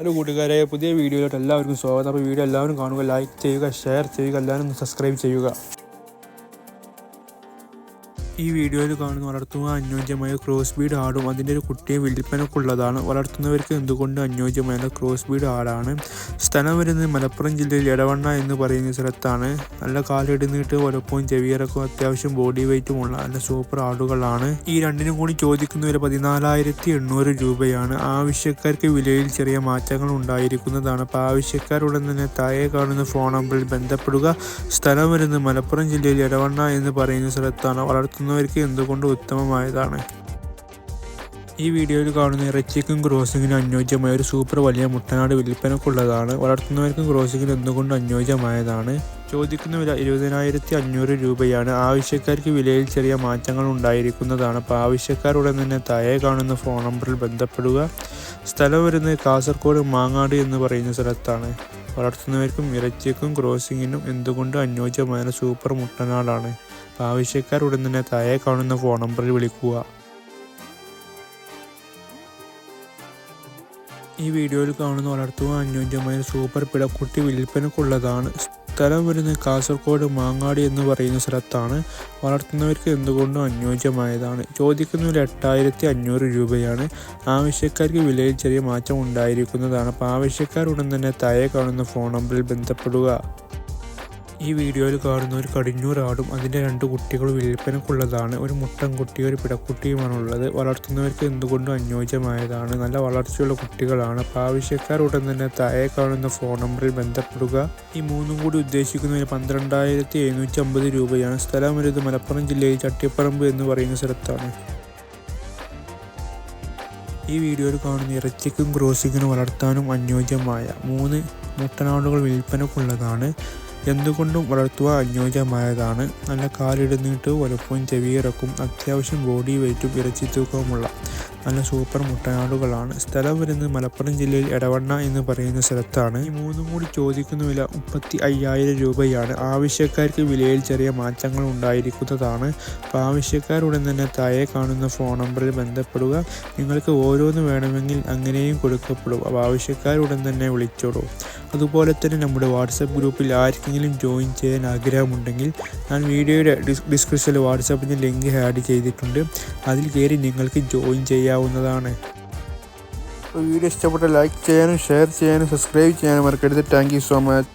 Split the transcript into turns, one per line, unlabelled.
Hello കൂട്ടുകാരെ പുതിയ വീഡിയോയിലോട്ട് എല്ലാവർക്കും സ്വാഗതം. അപ്പോൾ വീഡിയോ എല്ലാവരും കാണുക ലൈക്ക് ചെയ്യുക ഷെയർ ചെയ്യുക എല്ലാവരും സബ്സ്ക്രൈബ് ചെയ്യുക. ഈ വീഡിയോയിൽ കാണുന്ന വളർത്തുക അനുയോജ്യമായ ക്രോസ് ബീഡ് ആടും അതിന്റെ ഒരു കുട്ടിയെ വിൽപ്പനക്കുള്ളതാണ് വളർത്തുന്നവർക്ക് എന്തുകൊണ്ട് അനുയോജ്യമായ ക്രോസ് ബീഡ് ആടാണ്? സ്ഥലം വരുന്നത് മലപ്പുറം ജില്ലയിൽ എടവണ്ണ എന്ന് പറയുന്ന സ്ഥലത്താണ്. നല്ല കാലിടുന്നിട്ട് വലുപ്പവും ചെവിയറക്കും അത്യാവശ്യം ബോഡി വെയിറ്റുമുള്ള നല്ല സൂപ്പർ ആടുകളാണ്. ഈ രണ്ടിനും കൂടി ചോദിക്കുന്ന വില പതിനാലായിരത്തി എണ്ണൂറ് രൂപയാണ്. ആവശ്യക്കാർക്ക് വിലയിൽ ചെറിയ മാറ്റങ്ങൾ ഉണ്ടായിരിക്കുന്നതാണ്. അപ്പോൾ ആവശ്യക്കാരുടൻ തന്നെ താഴെ കാണുന്ന ഫോൺ നമ്പറിൽ ബന്ധപ്പെടുക. സ്ഥലം വരുന്നത് മലപ്പുറം ജില്ലയിൽ എടവണ്ണ എന്ന് പറയുന്ന സ്ഥലത്താണ്. വളർത്തുന്നവർക്ക് എന്തുകൊണ്ട് ഉത്തമമായതാണ്? ഈ വീഡിയോയിൽ കാണുന്ന ഇറച്ചിക്കും ക്രോസിങ്ങിനും അനുയോജ്യമായ ഒരു സൂപ്പർ വലിയ മുട്ടനാട് വിൽപ്പനക്കുള്ളതാണ്. വളർത്തുന്നവർക്കും ക്രോസിങ്ങിനും എന്തുകൊണ്ട് അനുയോജ്യമായതാണ്? ചോദിക്കുന്ന വില ഇരുപതിനായിരത്തി അഞ്ഞൂറ് രൂപയാണ്. ആവശ്യക്കാർക്ക് വിലയിൽ ചെറിയ മാറ്റങ്ങൾ ഉണ്ടായിരിക്കുന്നതാണ്. അപ്പോൾ ആവശ്യക്കാരുടൻ തന്നെ താഴെ കാണുന്ന ഫോൺ നമ്പറിൽ ബന്ധപ്പെടുക. സ്ഥലം വരുന്നത് കാസർഗോഡ് മാങ്ങാട് എന്ന് പറയുന്ന സ്ഥലത്താണ്. വളർത്തുന്നവർക്കും ഇറച്ചിക്കും ക്രോസിങ്ങിനും എന്തുകൊണ്ട് അനുയോജ്യമായ സൂപ്പർ മുട്ടനാടാണ്? ആവശ്യക്കാർ ഉടൻ തന്നെ താഴെ കാണുന്ന ഫോൺ നമ്പറിൽ വിളിക്കുക. ഈ വീഡിയോയിൽ കാണുന്ന വളർത്തുക അനുയോജ്യമായ സൂപ്പർ പിടക്കുട്ടി വിൽപ്പനക്കുള്ളതാണ്. സ്ഥലം വരുന്നത് കാസർഗോഡ് മാങ്ങാടി എന്ന് പറയുന്ന സ്ഥലത്താണ്. വളർത്തുന്നവർക്ക് എന്തുകൊണ്ടും അനുയോജ്യമായതാണ്. ചോദിക്കുന്ന ഒരു എട്ടായിരത്തി അഞ്ഞൂറ് രൂപയാണ്. ആവശ്യക്കാർക്ക് വിലയിൽ ചെറിയ മാറ്റം ഉണ്ടായിരിക്കുന്നതാണ്. അപ്പോൾ ആവശ്യക്കാർ ഉടൻ തന്നെ താഴെ കാണുന്ന ഫോൺ നമ്പറിൽ ബന്ധപ്പെടുക. ഈ വീഡിയോയിൽ കാണുന്ന ഒരു കടിഞ്ഞൂർ ആടും അതിന്റെ രണ്ട് കുട്ടികളും വിൽപ്പനക്കുള്ളതാണ്. ഒരു മുട്ടൻകുട്ടി ഒരു പിടക്കുട്ടിയുമാണുള്ളത്. വളർത്തുന്നവർക്ക് എന്തുകൊണ്ടും അനുയോജ്യമായതാണ്. നല്ല വളർച്ചയുള്ള കുട്ടികളാണ്. അപ്പോൾ ആവശ്യക്കാർ ഉടൻ തന്നെ താഴെ കാണുന്ന ഫോൺ നമ്പറിൽ ബന്ധപ്പെടുക. ഈ മൂന്നും കൂടി ഉദ്ദേശിക്കുന്നതിന് പന്ത്രണ്ടായിരത്തി എഴുന്നൂറ്റി അമ്പത് രൂപയാണ്. സ്ഥലം വരുന്നത് മലപ്പുറം ജില്ലയിൽ ചട്ടിപ്പറമ്പ് എന്ന് പറയുന്ന സ്ഥലത്താണ്. ഈ വീഡിയോയിൽ കാണുന്ന ഇറച്ചിക്കും ക്രോസിങ്ങിനും വളർത്താനും അനുയോജ്യമായ മൂന്ന് മുട്ടനാടുകൾ വിൽപ്പനക്കുള്ളതാണ്. എന്തുകൊണ്ടും വളർത്തുക അനുയോജ്യമായതാണ് നല്ല കാലിടുന്നിട്ട് വലുപ്പവും ചെവിയിറക്കും അത്യാവശ്യം ബോഡി വെയിറ്റും ഇറച്ചി തൂക്കവുമുള്ള നല്ല സൂപ്പർ മുട്ടനാടുകളാണ് സ്ഥലം വരുന്നത് മലപ്പുറം ജില്ലയിൽ എടവണ്ണ എന്ന് പറയുന്ന സ്ഥലത്താണ്. ഈ മൂന്നും കൂടി ചോദിക്കുന്ന വില മുപ്പത്തി അയ്യായിരം രൂപയാണ്. ആവശ്യക്കാർക്ക് വിലയിൽ ചെറിയ മാറ്റങ്ങൾ ഉണ്ടായിരിക്കുന്നതാണ്. അപ്പോൾ ആവശ്യക്കാരുടൻ തന്നെ താഴെ കാണുന്ന ഫോൺ നമ്പറിൽ ബന്ധപ്പെടുക. നിങ്ങൾക്ക് ഓരോന്ന് വേണമെങ്കിൽ അങ്ങനെയും കൊടുക്കപ്പെടും. അപ്പോൾ ആവശ്യക്കാരുടൻ തന്നെ വിളിച്ചോളൂ. അതുപോലെ തന്നെ നമ്മുടെ വാട്സപ്പ് ഗ്രൂപ്പിൽ ആർക്കെങ്കിലും ജോയിൻ ചെയ്യാൻ ആഗ്രഹമുണ്ടെങ്കിൽ ഞാൻ വീഡിയോയുടെ ഡിസ്ക്രിപ്ഷനിൽ വാട്സപ്പിന്റെ ലിങ്ക് ആഡ് ചെയ്തിട്ടുണ്ട്. അതിൽ കയറി നിങ്ങൾക്ക് ജോയിൻ ചെയ്യാവുന്നതാണ്. വീഡിയോ ഇഷ്ടപ്പെട്ട ലൈക്ക് ചെയ്യാനും ഷെയർ ചെയ്യാനും സബ്സ്ക്രൈബ് ചെയ്യാനും മറക്കരുത്. Thank you so much